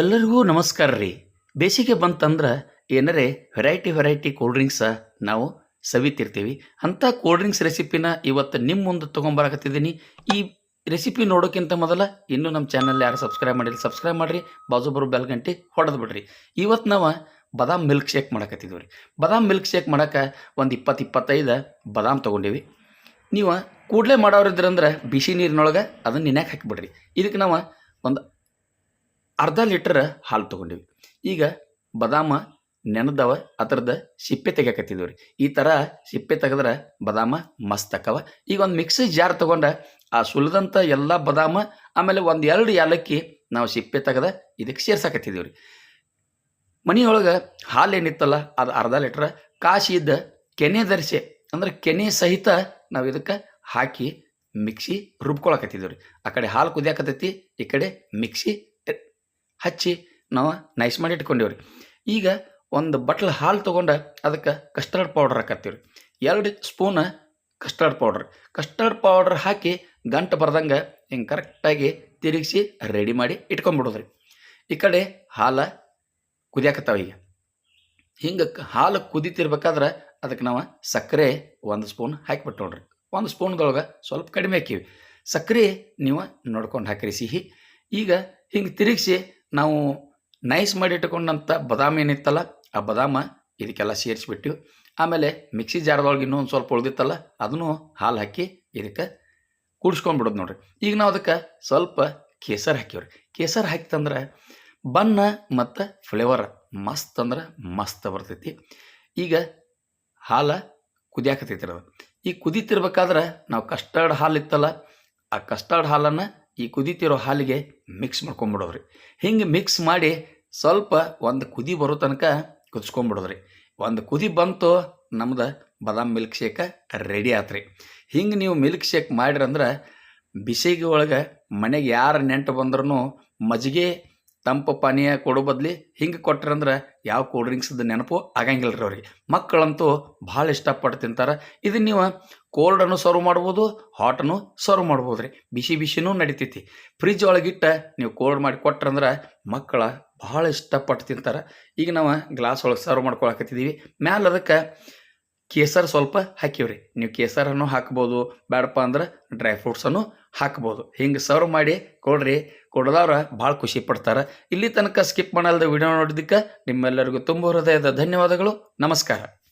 ಎಲ್ಲರಿಗೂ ನಮಸ್ಕಾರ ರೀ. ಬೇಸಿಗೆ ಬಂತಂದ್ರೆ ಏನರೇ ವೆರೈಟಿ ವೆರೈಟಿ ಕೋಲ್ಡ್ ಡ್ರಿಂಕ್ಸ ನಾವು ಸವಿತಿರ್ತೀವಿ. ಅಂಥ ಕೋಲ್ಡ್ ಡ್ರಿಂಕ್ಸ್ ರೆಸಿಪಿನ ಇವತ್ತು ನಿಮ್ಮ ಮುಂದೆ ತೊಗೊಂಬರಕತ್ತಿದ್ದೀನಿ. ಈ ರೆಸಿಪಿ ನೋಡೋಕ್ಕಿಂತ ಮೊದಲ ಇನ್ನೂ ನಮ್ಮ ಚಾನಲ್ ಯಾರು ಸಬ್ಸ್ಕ್ರೈಬ್ ಮಾಡಿಲ್ಲ ಸಬ್ಸ್ಕ್ರೈಬ್ ಮಾಡಿರಿ. ಬಾಜು ಬರೋ ಬೆಲ್ ಗಂಟೆ ಹೊಡೆದು ಬಿಡ್ರಿ. ಇವತ್ತು ನಾವು ಬದಾಮ್ ಮಿಲ್ಕ್ ಶೇಕ್ ಮಾಡಕತ್ತಿದ್ದೀವಿ ರೀ. ಬದಾಮ್ ಮಿಲ್ಕ್ ಶೇಕ್ ಮಾಡೋಕೆ ಒಂದು ಇಪ್ಪತ್ತು ಇಪ್ಪತ್ತೈದು ಬದಾಮ್ ತೊಗೊಂಡೀವಿ. ನೀವು ಕೂಡಲೇ ಮಾಡೋರಿದ್ರಂದ್ರೆ ಬಿಸಿ ನೀರಿನೊಳಗೆ ಅದನ್ನು ನೆನೆಯಕ್ಕೆ ಹಾಕಿಬಿಡ್ರಿ. ಇದಕ್ಕೆ ನಾವು ಒಂದು ಅರ್ಧ ಲೀಟರ್ ಹಾಲು ತೊಗೊಂಡಿವಿ. ಈಗ ಬದಾಮ ನೆನೆದವ, ಅದ್ರದ್ದು ಸಿಪ್ಪೆ ತೆಗಿಯಕತ್ತಿದ್ವಿ ರೀ. ಈ ಥರ ಸಿಪ್ಪೆ ತೆಗೆದ್ರೆ ಬದಾಮ ಮಸ್ತ್ ಅಕ್ಕವ ಈಗ ಒಂದು ಮಿಕ್ಸಿ ಜಾರ್ ತೊಗೊಂಡ ಆ ಸುಲಿದಂಥ ಎಲ್ಲ ಬದಾಮ, ಆಮೇಲೆ ಒಂದು ಎರಡು ಏಲಕ್ಕಿ ನಾವು ಸಿಪ್ಪೆ ತೆಗೆದ ಇದಕ್ಕೆ ಸೇರ್ಸಕತ್ತಿದ್ದೀವಿ ರೀ. ಮನೆಯೊಳಗೆ ಹಾಲು ಏನಿತ್ತಲ್ಲ, ಅದು ಅರ್ಧ ಲೀಟ್ರ್ ಇದ್ದ ಕೆನೆ ಧರಿಸಿ ಅಂದ್ರೆ ಕೆನೆ ಸಹಿತ ನಾವು ಇದಕ್ಕೆ ಹಾಕಿ ಮಿಕ್ಸಿ ರುಬ್ಕೊಳಕತ್ತಿದ್ದೀವಿ ರೀ. ಆ ಕಡೆ ಹಾಲು ಕುದಿಯಾಕತ್ತೈತಿ, ಈ ಕಡೆ ಮಿಕ್ಸಿ ಹಚ್ಚಿ ನಾವು ನೈಸ್ ಮಾಡಿ ಇಟ್ಕೊಂಡೇವ್ರಿ. ಈಗ ಒಂದು ಬಟ್ಲ್ ಹಾಲು ತೊಗೊಂಡು ಅದಕ್ಕೆ ಕಸ್ಟರ್ಡ್ ಪೌಡರ್ ಹಾಕತ್ತೀವಿ ರೀ ಎರಡು spoon custard powder custard powder ಹಾಕಿ ಗಂಟು ಬರ್ದಂಗೆ ಹಿಂಗೆ ಕರೆಕ್ಟಾಗಿ ತಿರುಗಿಸಿ ರೆಡಿ ಮಾಡಿ ಇಟ್ಕೊಂಡ್ಬಿಡೋದ್ರಿ. ಈ ಕಡೆ ಹಾಲು ಕುದಿಯಾಕತ್ತಾವ ಈಗ. ಹಿಂಗೆ ಹಾಲು ಕುದಿತಿರ್ಬೇಕಾದ್ರೆ ಅದಕ್ಕೆ ನಾವು ಸಕ್ಕರೆ ಒಂದು ಸ್ಪೂನ್ ಹಾಕಿಬಿಟ್ಟು ನೋಡ್ರಿ. ಒಂದು ಸ್ಪೂನ್ದೊಳಗೆ ಸ್ವಲ್ಪ ಕಡಿಮೆ ಹಾಕಿವಿ. ಸಕ್ಕರೆ ನೀವು ನೋಡ್ಕೊಂಡು ಹಾಕಿರಿ ಸಿಹಿ. ಈಗ ಹಿಂಗೆ ತಿರುಗಿಸಿ ನಾವು ನೈಸ್ ಮಾಡಿ ಇಟ್ಕೊಂಡಂಥ ಬದಾಮ್ ಏನಿತ್ತಲ್ಲ, ಆ ಬದಾಮ ಇದಕ್ಕೆಲ್ಲ ಸೇರಿಸಿಬಿಟ್ಟು ಆಮೇಲೆ ಮಿಕ್ಸಿ ಜಾರದೊಳಗೆ ಇನ್ನೂ ಒಂದು ಸ್ವಲ್ಪ ಉಳ್ದಿತ್ತಲ್ಲ, ಅದನ್ನು ಹಾಲು ಹಾಕಿ ಇದಕ್ಕೆ ಕೂಡಿಸ್ಕೊಂಡ್ಬಿಡೋದು ನೋಡ್ರಿ. ಈಗ ನಾವು ಅದಕ್ಕೆ ಸ್ವಲ್ಪ ಕೇಸರ್ ಹಾಕಿವ್ರಿ ಕೇಸರ್ ಹಾಕಿತಂದ್ರೆ ಬಣ್ಣ ಮತ್ತು ಫ್ಲೇವರ್ ಮಸ್ತ್ ಅಂದ್ರೆ ಮಸ್ತ್ ಬರ್ತೈತಿ. ಈಗ ಹಾಲು ಕುದಿಯಾಕತೈತಿ ಅದು ಈ ಕುದಿತಿರ್ಬೇಕಾದ್ರೆ ನಾವು ಕಸ್ಟರ್ಡ್ ಹಾಲು ಇತ್ತಲ್ಲ, ಆ ಕಸ್ಟರ್ಡ್ ಹಾಲನ್ನು ಈ ಕುದಿತಿರೋ ಹಾಲಿಗೆ ಮಿಕ್ಸ್ ಮಾಡ್ಕೊಂಬಿಡೋದ್ರಿ. ಹಿಂಗೆ ಮಿಕ್ಸ್ ಮಾಡಿ ಸ್ವಲ್ಪ ಒಂದು ಕುದಿ ಬರೋ ತನಕ ಕುದಿಸ್ಕೊಂಬಿಡೋದ್ರಿ. ಒಂದು ಕುದಿ ಬಂತು ನಮ್ದು ಬದಾಮ್ ಮಿಲ್ಕ್ ಶೇಕ ರೆಡಿ ಆತ್ರಿ. ಹಿಂಗೆ ನೀವು ಮಿಲ್ಕ್ ಶೇಕ್ ಮಾಡಿರಂದ್ರೆ ಬಿಸಿಗೆ ಒಳಗೆ ಮನೆಗೆ ಯಾರು ನೆಂಟು ಬಂದ್ರೂ ಮಜ್ಜಿಗೆ ತಂಪು ಪಾನೀಯ ಕೊಡೋ ಬದ್ಲಿ ಹಿಂಗೆ ಕೊಟ್ರಂದ್ರೆ ಯಾವ ಕೂಲ್ ಡ್ರಿಂಕ್ಸ್ದು ನೆನಪು ಆಗಂಗಿಲ್ಲ ರೀ ಅವ್ರಿಗೆ. ಮಕ್ಕಳಂತೂ ಭಾಳ ಇಷ್ಟಪಟ್ಟು ತಿಂತಾರೆ. ಇದನ್ನು ನೀವು ಕೋಲ್ಡನ್ನು ಸರ್ವ್ ಮಾಡ್ಬೋದು ಹಾಟನ್ನು ಸರ್ವ್ ಮಾಡ್ಬೋದು ರೀ ಬಿಸಿ ಬಿಸಿನೂ ನಡಿತೈತಿ. ಫ್ರಿಜ್ ಒಳಗಿಟ್ಟ ನೀವು ಕೋಲ್ಡ್ ಮಾಡಿ ಕೊಟ್ರಂದ್ರೆ ಮಕ್ಕಳ ಭಾಳ ಇಷ್ಟಪಟ್ಟು ತಿಂತಾರೆ. ಈಗ ನಾವು ಗ್ಲಾಸ್ ಒಳಗೆ ಸರ್ವ್ ಮಾಡ್ಕೊಳಕತ್ತಿದ್ದೀವಿ ಮ್ಯಾಲೆ ಅದಕ್ಕೆ ಕೇಸರ್ ಸ್ವಲ್ಪ ಹಾಕಿವ್ರಿ. ನೀವು ಕೇಸರನ್ನು ಹಾಕ್ಬೋದು ಬೇಡಪ್ಪ ಅಂದ್ರೆ ಡ್ರೈ ಫ್ರೂಟ್ಸನ್ನು ಹಾಕ್ಬೋದು. ಹಿಂಗೆ ಸರ್ವ್ ಮಾಡಿ ಕೊಡ್ರಿ. ಕೊಡದವ್ರ ಭಾಳ ಖುಷಿ ಪಡ್ತಾರೆ. ಇಲ್ಲಿ ತನಕ ಸ್ಕಿಪ್ ಮಾಡಲ್ದ ವಿಡಿಯೋ ನೋಡಿದ್ದಕ್ಕೆ ನಿಮ್ಮೆಲ್ಲರಿಗೂ ತುಂಬ ಹೃದಯದ ಧನ್ಯವಾದಗಳು. ನಮಸ್ಕಾರ.